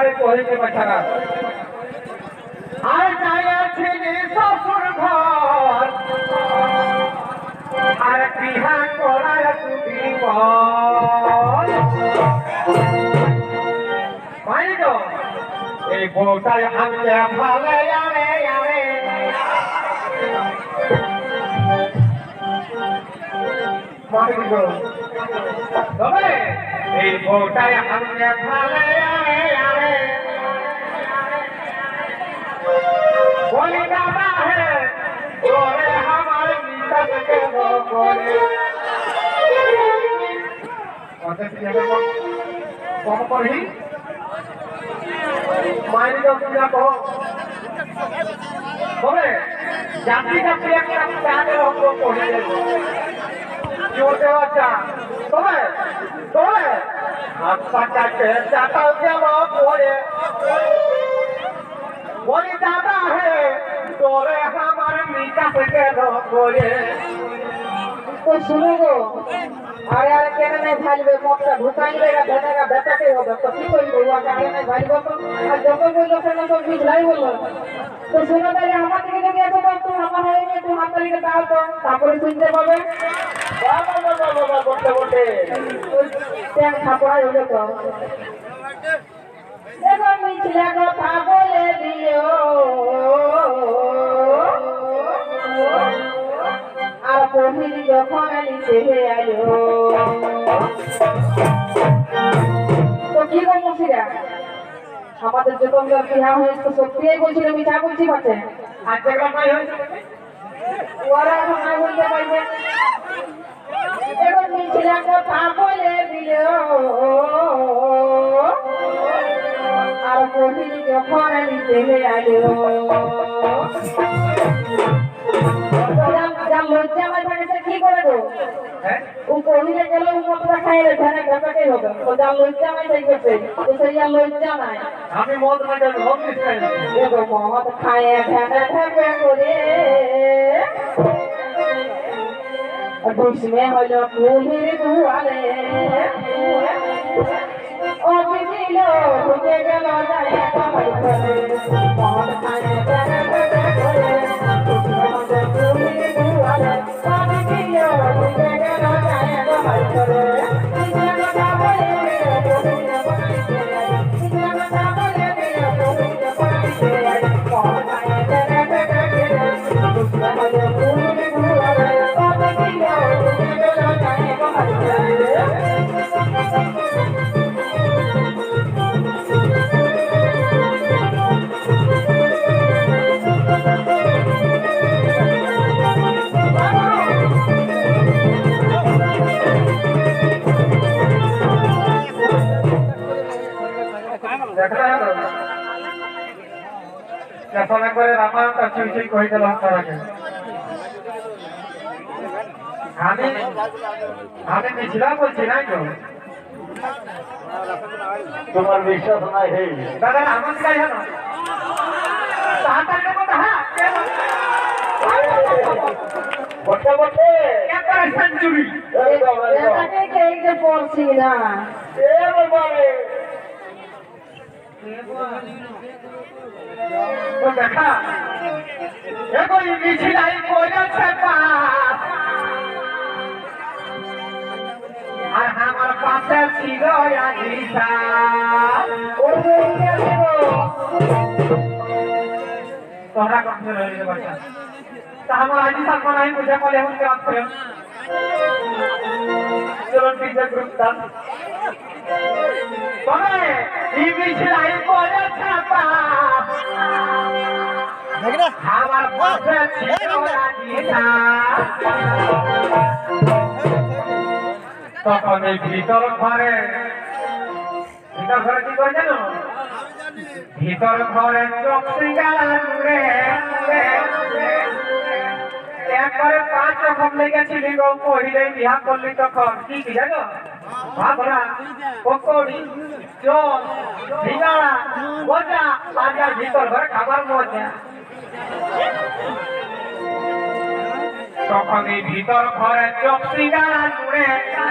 একবারে কহিতে বেচারা আর যাই যাইয়াছিলি শ্বশুর ঘর। আর বিহা করার তুমি পাইনি তো? এই বউটাই হাতে ভালে আরে আরে তবে এই বউটাই হাতে ভালে তোরে আমার নিকট কে গো করে কত কি হবে কম করহি মায়ের যা কহ তবে জাতি জাতি একটা প্যানের অঙ্গ পড়ে জোটে বাচ্চা তবে তবে হাত পাটাকে চাটাও গেল পড়ে বলি দাদা হে তোরে আমার নিকাশ গেল করে তো শুনো গো আরে আরে কেন নাই ভালবে মতটা ঢুকাই দেগা ধনেগা বেটাকে হবে তো কি করব ওকে আরে নাই ভালবে তো আর যত বলল কেন তো বুঝলাই বলল তো শুনো তাহলে আমার দিকে যদি এসে তো তুমি আমার হয়ে নিয়ে তুমি হাত তালিকে দাও তো তারপরে শুনতে পাবে বাবা বাবা বাবা বলতে বলতে ট্যাং খাপড়াই হলো তো দেখো মিছলা কথা বলে দিও আর পহিল যখন নিতে আলো তো কি গো মুসিরা আমাদের যখন বিহা হয়েছে তো সত্যিই বলছিল মিঠা বলছি পাচ্ছে আর হয়েছে ওরা এখন না বলতে পারবে এবার মিছিলা কথা আর কহিল যখন আলো। যা বাড়িতে কি করে গো ও কহিলে গেল ও মতটা খাইলে ধানে হবে। ও যা লজ্জা নাই তাই করছে তো সেই আর লজ্জা নাই আমি মদ হোম নিশ্চয় দেখো মদ খায় করে দুয়ারে। ও বিদিল ঢুকে গেল যায় কামাই কেতনে করে রামায়ণটা চুই চুই কই দিলাম তারাকে আমি আমি মিছিলাম বলছি নাই তো? তোমার বিশ্বাস নাই হে। দাদা আমার কাছে জানো? তাহাতার কথা হ্যাঁ? বটে বটে একবারে সেঞ্চুরি। এই বাবা এটাকে কে যে না এ বাবা দেখা। এগোই মিছিলাই করেছে পাপ আর আমার পাশে ছিল বউকে দেব। তোমরা রইলে বাচ্চা তা আমার আজিসা কোন আমি বুঝে বলে এখন কাজ করেন চলুন পিজা গ্রুপ দান আমার পাশে ছিল আজিসা তখন এই ভিতর ঘরে ভিতর ঘরে কি করে জানো ভিতর ঘরে একবারে পাঁচ রকম লেগেছিলি গো পহিলে বিহা করলি তখন। কি জানো? ভাবরা পকোড়ি চপ সিঙ্গারা মজা আর যার ভিতর ঘরে খাবার মজা। তখন এই ভিতর ঘরে চোখ সিঙ্গারা জুড়ে গেল।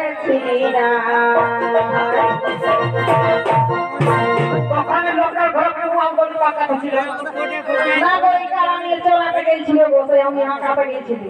না ওখানে লোকের ঘরে কেউ আমগলি পাকা ছিল না আমি হাঁকাতে ছিলি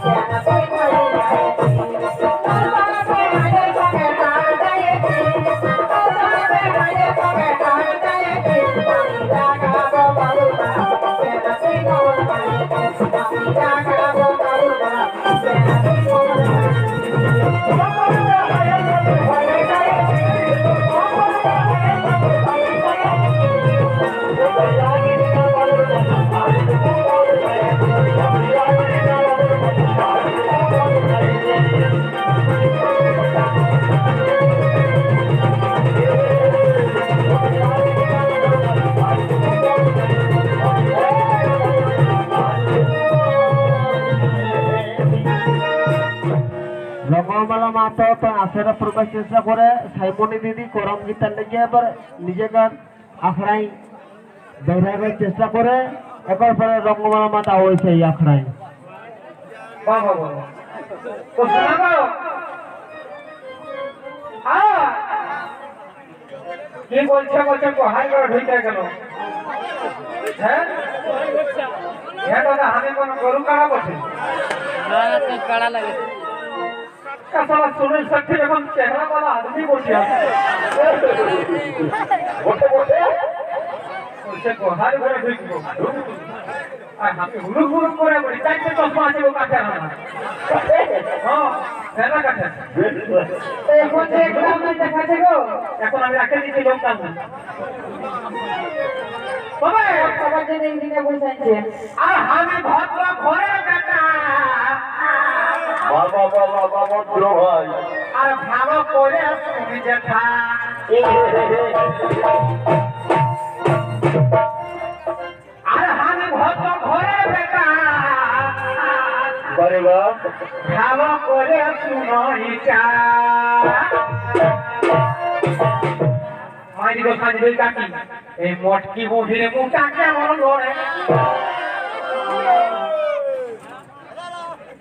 রঙ্গমালা তো আশারা প্রকাশ চেষ্টা করে সাইমনি দিদি করম গীতার লেগে এবার নিজেকে আখড়াই দৌড়াইবার চেষ্টা করে একবার পরে রঙ্গমালা মাতা হয়েছে এই আখড়াই। হ্যাঁ কি বলছে বলছে কোহাই করে ঢুকে গেল। হ্যাঁ? হ্যাঁ দাদা আমি কোনো গরু কারা বসে। সালা সোনের সাথে এখন চেহারা বালা আদমি বসে আছে। আর আমি ভদ্র ঘরে কাটা বাবা বাবা বাবা দুলো ভাই আর ভালো করে তুমি জেঠা আর আমি ভদ্র ঘরের বেটা বারে বা। ভালো করে শুনইটা মাইরি গো সাজবে কাকি এই মটকি বুঝিরে মুখটা কেমন লড়ে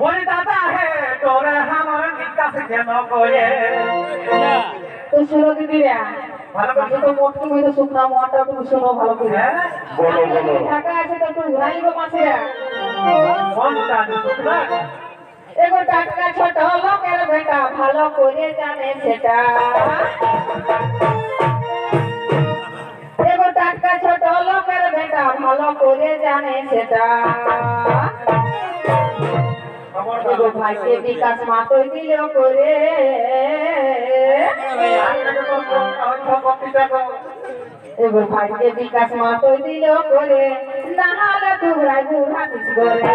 বলি দাদা হে তোরে আমার নিকাশ কেন করে তো শুনো দিদিরা ভালো আমি তো মোটকি মধ্যে শুকনা মোয়াটা একটু শুনো ভালো করে। হ্যাঁ বলো বলো। ঢাকা আছে তো একটু ঘুরাই গো মাছেরা কোনটা এগো টাটকা ছোট লোকের বেটা ভালো করে জানে সেটা। এগো টাটকা ছোট লোকের বেটা ভালো করে জানে সেটা। ভাইকে বিকাশ মাতই দিল করে। এবার ভাইকে বিকাশ মাতই দিল করে। নাহালে টুকরাই গুড়া পিস করে।